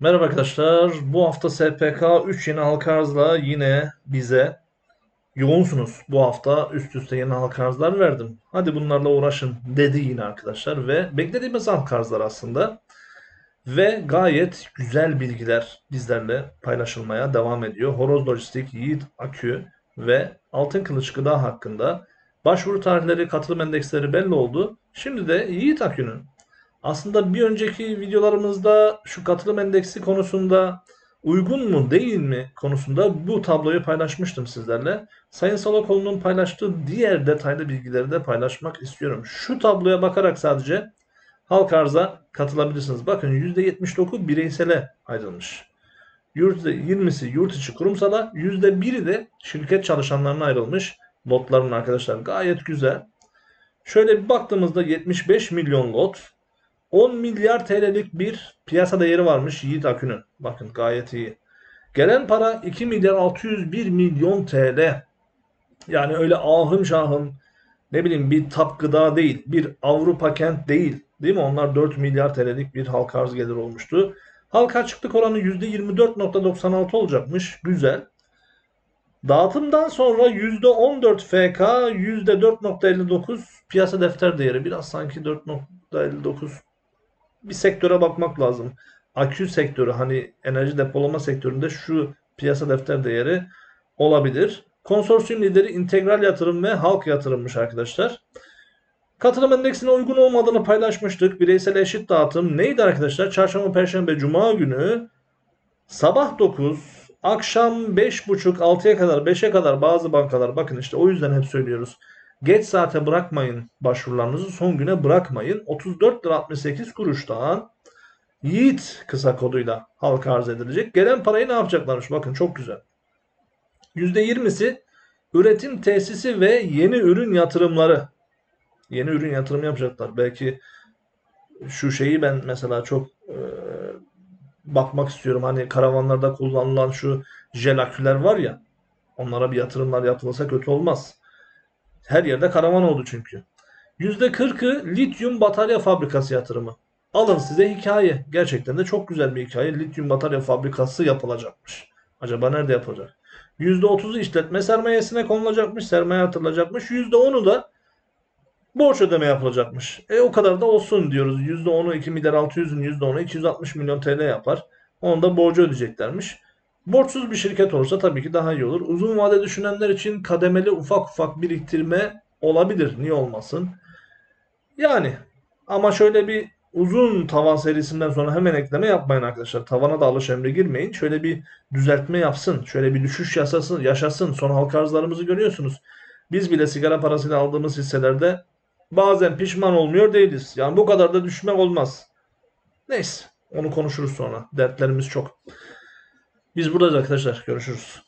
Merhaba arkadaşlar. Bu hafta SPK 3 yeni halka arzla yine bize yoğunsunuz. Bu hafta üst üste yeni halka arzlar verdim. Hadi bunlarla uğraşın dedi yine arkadaşlar ve beklediğimiz halka arzlar aslında. Ve gayet güzel bilgiler bizlerle paylaşılmaya devam ediyor. Horoz Lojistik, Yiğit Akü ve Altın Kılıç Gıda hakkında başvuru tarihleri, katılım endeksleri belli oldu. Şimdi de Yiğit Akü'nün aslında bir önceki videolarımızda şu katılım endeksi konusunda uygun mu değil mi konusunda bu tabloyu paylaşmıştım sizlerle. Sayın Salakoğlu'nun paylaştığı diğer detaylı bilgileri de paylaşmak istiyorum. Şu tabloya bakarak sadece halk arza katılabilirsiniz. Bakın %79 bireysele ayrılmış. %20'si yurt içi kurumsala, %1'i de şirket çalışanlarına ayrılmış. Lotların arkadaşlar gayet güzel. Şöyle bir baktığımızda 75 milyon lot, 10 milyar TL'lik bir piyasa değeri varmış Yiğit Akü'nün. Bakın gayet iyi. Gelen para 2 milyar 601 milyon TL. Yani öyle ahım şahım ne bileyim bir tap gıda değil, bir Avrupa kent değil. Değil mi? Onlar 4 milyar TL'lik bir halka arz gelir olmuştu. Halka açıklık oranı %24.96 olacakmış. Güzel. Dağıtımdan sonra %14 FK, %4.59 piyasa defter değeri. Biraz sanki 4.59 bir sektöre bakmak lazım. Akü sektörü hani enerji depolama sektöründe şu piyasa defter değeri olabilir. Konsorsiyum lideri integral yatırım ve halk yatırımmış arkadaşlar. Katılım endeksine uygun olmadığını paylaşmıştık. Bireysel eşit dağıtım neydi arkadaşlar? Çarşamba, Perşembe, Cuma günü sabah 9, akşam 5.30-6'ya kadar, 5'e kadar bazı bankalar bakın işte o yüzden hep söylüyoruz. Geç saate bırakmayın başvurularınızı son güne bırakmayın. 34 lira 68 kuruştan Yiğit kısa koduyla halka arz edilecek. Gelen parayı ne yapacaklarmış? Bakın çok güzel. %20'si üretim tesisi ve yeni ürün yatırımları. Yeni ürün yatırım yapacaklar. Belki şu şeyi ben mesela çok e, bakmak istiyorum. Hani karavanlarda kullanılan şu jel aküler var ya. Onlara bir yatırımlar yapılsa kötü olmaz. Her yerde karavan oldu çünkü. %40'ı lityum batarya fabrikası yatırımı. Alın size hikaye. Gerçekten de çok güzel bir hikaye. Lityum batarya fabrikası yapılacakmış. Acaba nerede yapılacak? %30'u işletme sermayesine konulacakmış. Sermaye atılacakmış. %10'u da borç ödeme yapılacakmış. E o kadar da olsun diyoruz. %10'u 2 milyar 600'ün %10'u 260 milyon TL yapar. Onu da borcu ödeyeceklermiş. Borçsuz bir şirket olursa tabii ki daha iyi olur. Uzun vade düşünenler için kademeli ufak ufak biriktirme olabilir. Niye olmasın? Yani ama şöyle bir uzun tavan serisinden sonra hemen ekleme yapmayın arkadaşlar. Tavana da alış emri girmeyin. Şöyle bir düzeltme yapsın. Şöyle bir düşüş yaşasın. yaşasın. Son halka arzlarımızı görüyorsunuz. Biz bile sigara parasıyla aldığımız hisselerde bazen pişman olmuyor değiliz. Yani bu kadar da düşmek olmaz. Neyse. Onu konuşuruz sonra. Dertlerimiz çok. Biz buradayız arkadaşlar. Görüşürüz.